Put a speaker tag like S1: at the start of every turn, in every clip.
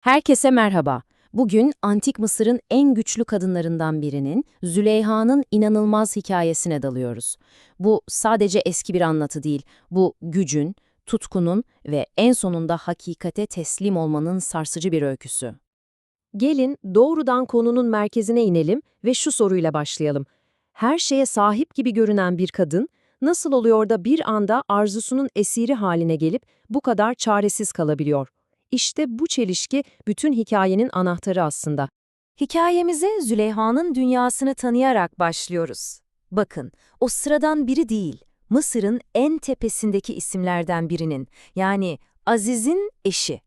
S1: Herkese merhaba. Bugün Antik Mısır'ın en güçlü kadınlarından birinin Züleyha'nın inanılmaz hikayesine dalıyoruz. Bu sadece eski bir anlatı değil, bu gücün, tutkunun ve en sonunda hakikate teslim olmanın sarsıcı bir öyküsü. Gelin doğrudan konunun merkezine inelim ve şu soruyla başlayalım. Her şeye sahip gibi görünen bir kadın, nasıl oluyor da bir anda arzusunun esiri haline gelip bu kadar çaresiz kalabiliyor? İşte bu çelişki bütün hikayenin anahtarı aslında. Hikayemize Züleyha'nın dünyasını tanıyarak başlıyoruz. Bakın, o sıradan biri değil, Mısır'ın en tepesindeki isimlerden birinin, yani Aziz'in eşi.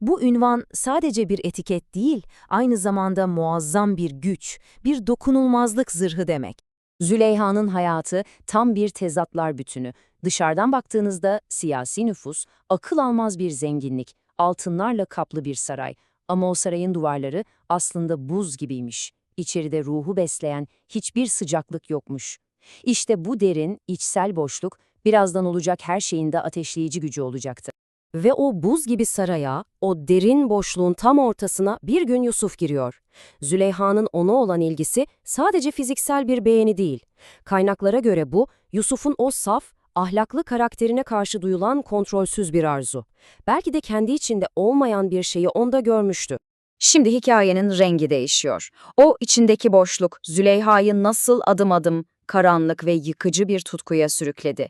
S1: Bu ünvan sadece bir etiket değil, aynı zamanda muazzam bir güç, bir dokunulmazlık zırhı demek. Züleyha'nın hayatı tam bir tezatlar bütünü. Dışarıdan baktığınızda siyasi nüfus, akıl almaz bir zenginlik, altınlarla kaplı bir saray. Ama o sarayın duvarları aslında buz gibiymiş. İçeride ruhu besleyen hiçbir sıcaklık yokmuş. İşte bu derin, içsel boşluk, birazdan olacak her şeyin de ateşleyici gücü olacaktı. Ve o buz gibi saraya, o derin boşluğun tam ortasına bir gün Yusuf giriyor. Züleyha'nın ona olan ilgisi sadece fiziksel bir beğeni değil. Kaynaklara göre bu, Yusuf'un o saf, ahlaklı karakterine karşı duyulan kontrolsüz bir arzu. Belki de kendi içinde olmayan bir şeyi onda görmüştü.
S2: Şimdi hikayenin rengi değişiyor. O içindeki boşluk Züleyha'yı nasıl adım adım karanlık ve yıkıcı bir tutkuya sürükledi.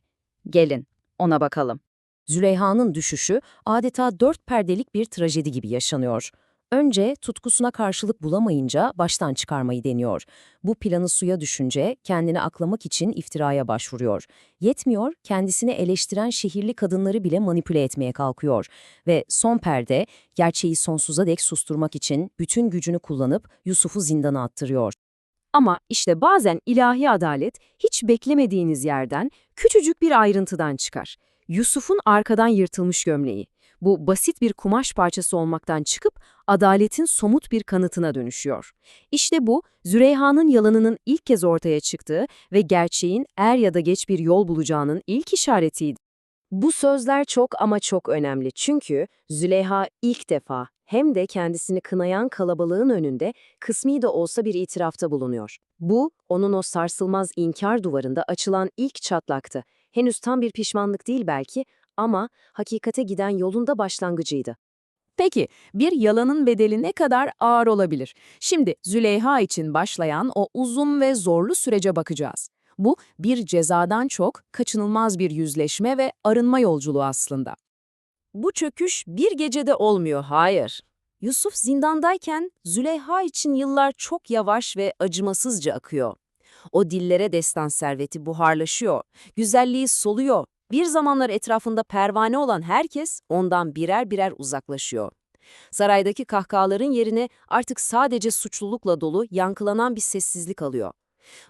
S2: Gelin ona bakalım.
S1: Züleyha'nın düşüşü adeta dört perdelik bir trajedi gibi yaşanıyor. Önce tutkusuna karşılık bulamayınca baştan çıkarmayı deniyor. Bu planı suya düşünce kendini aklamak için iftiraya başvuruyor. Yetmiyor, kendisini eleştiren şehirli kadınları bile manipüle etmeye kalkıyor. Ve son perde, gerçeği sonsuza dek susturmak için bütün gücünü kullanıp Yusuf'u zindana attırıyor. Ama işte bazen ilahi adalet hiç beklemediğiniz yerden küçücük bir ayrıntıdan çıkar. Yusuf'un arkadan yırtılmış gömleği. Bu basit bir kumaş parçası olmaktan çıkıp adaletin somut bir kanıtına dönüşüyor. İşte bu, Züleyha'nın yalanının ilk kez ortaya çıktığı ve gerçeğin er ya da geç bir yol bulacağının ilk işaretiydi. Bu sözler çok ama çok önemli çünkü Züleyha ilk defa hem de kendisini kınayan kalabalığın önünde kısmi de olsa bir itirafta bulunuyor. Bu, onun o sarsılmaz inkar duvarında açılan ilk çatlaktı. Henüz tam bir pişmanlık değil belki ama hakikate giden yolun başlangıcıydı.
S3: Peki, bir yalanın bedeli ne kadar ağır olabilir? Şimdi Züleyha için başlayan o uzun ve zorlu sürece bakacağız. Bu, bir cezadan çok kaçınılmaz bir yüzleşme ve arınma yolculuğu aslında.
S1: Bu çöküş bir gecede olmuyor, hayır. Yusuf zindandayken Züleyha için yıllar çok yavaş ve acımasızca akıyor. O dillere destan serveti buharlaşıyor, güzelliği soluyor. Bir zamanlar etrafında pervane olan herkes ondan birer birer uzaklaşıyor. Saraydaki kahkahaların yerine artık sadece suçlulukla dolu, yankılanan bir sessizlik alıyor.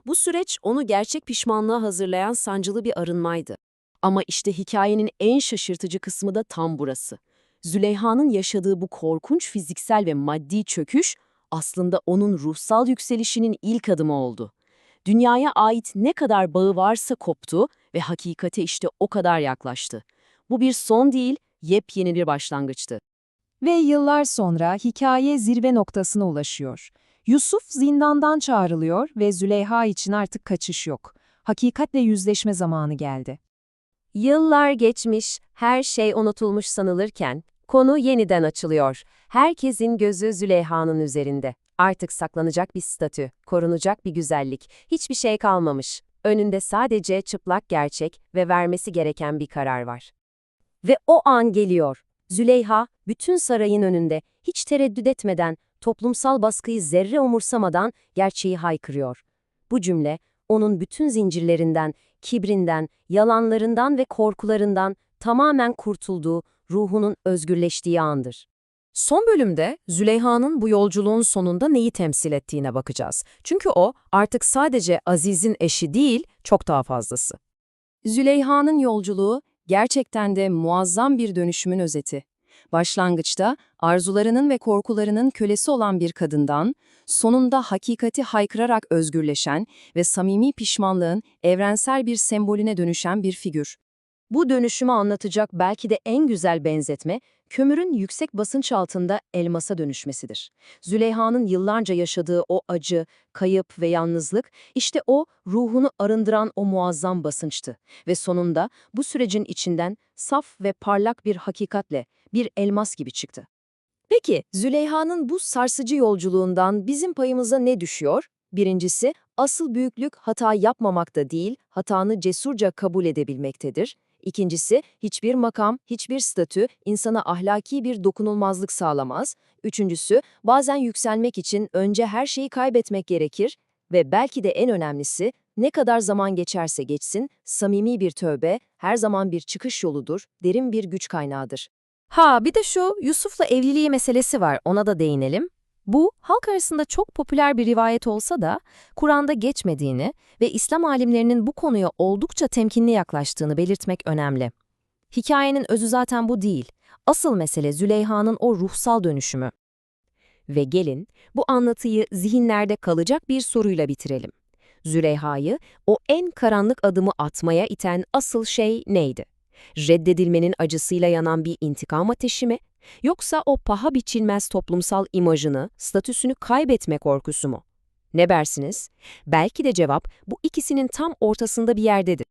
S1: Bu süreç onu gerçek pişmanlığa hazırlayan sancılı bir arınmaydı. Ama işte hikayenin en şaşırtıcı kısmı da tam burası. Züleyha'nın yaşadığı bu korkunç fiziksel ve maddi çöküş aslında onun ruhsal yükselişinin ilk adımı oldu. Dünyaya ait ne kadar bağı varsa koptu ve hakikate işte o kadar yaklaştı. Bu bir son değil, yepyeni bir başlangıçtı.
S4: Ve yıllar sonra hikaye zirve noktasına ulaşıyor. Yusuf zindandan çağrılıyor ve Züleyha için artık kaçış yok. Hakikatle yüzleşme zamanı geldi.
S1: Yıllar geçmiş, her şey unutulmuş sanılırken, konu yeniden açılıyor. Herkesin gözü Züleyha'nın üzerinde. Artık saklanacak bir statü, korunacak bir güzellik, hiçbir şey kalmamış. Önünde sadece çıplak gerçek ve vermesi gereken bir karar var. Ve o an geliyor. Züleyha, bütün sarayın önünde, hiç tereddüt etmeden, toplumsal baskıyı zerre umursamadan gerçeği haykırıyor. Bu cümle, onun bütün zincirlerinden, kibrinden, yalanlarından ve korkularından tamamen kurtulduğu, ruhunun özgürleştiği andır. Son bölümde Züleyha'nın bu yolculuğun sonunda neyi temsil ettiğine bakacağız. Çünkü o artık sadece Aziz'in eşi değil, çok daha fazlası. Züleyha'nın yolculuğu gerçekten de muazzam bir dönüşümün özeti. Başlangıçta arzularının ve korkularının kölesi olan bir kadından, sonunda hakikati haykırarak özgürleşen ve samimi pişmanlığın evrensel bir sembolüne dönüşen bir figür. Bu dönüşümü anlatacak belki de en güzel benzetme, kömürün yüksek basınç altında elmasa dönüşmesidir. Züleyha'nın yıllarca yaşadığı o acı, kayıp ve yalnızlık, işte o ruhunu arındıran o muazzam basınçtı. Ve sonunda bu sürecin içinden saf ve parlak bir hakikatle, bir elmas gibi çıktı.
S2: Peki, Züleyha'nın bu sarsıcı yolculuğundan bizim payımıza ne düşüyor? Birincisi, asıl büyüklük hata yapmamakta değil, hatanı cesurca kabul edebilmektedir. İkincisi, hiçbir makam, hiçbir statü insana ahlaki bir dokunulmazlık sağlamaz. Üçüncüsü, bazen yükselmek için önce her şeyi kaybetmek gerekir. Ve belki de en önemlisi, ne kadar zaman geçerse geçsin, samimi bir tövbe her zaman bir çıkış yoludur, derin bir güç kaynağıdır.
S1: Ha bir de şu Yusuf'la evliliği meselesi var ona da değinelim. Bu halk arasında çok popüler bir rivayet olsa da Kur'an'da geçmediğini ve İslam alimlerinin bu konuya oldukça temkinli yaklaştığını belirtmek önemli. Hikayenin özü zaten bu değil. Asıl mesele Züleyha'nın o ruhsal dönüşümü. Ve gelin bu anlatıyı zihinlerde kalacak bir soruyla bitirelim. Züleyha'yı o en karanlık adımı atmaya iten asıl şey neydi? reddedilmenin acısıyla yanan bir intikam ateşi mi? Yoksa o paha biçilmez toplumsal imajını, statüsünü kaybetme korkusu mu? Ne dersiniz? Belki de cevap bu ikisinin tam ortasında bir yerdedir.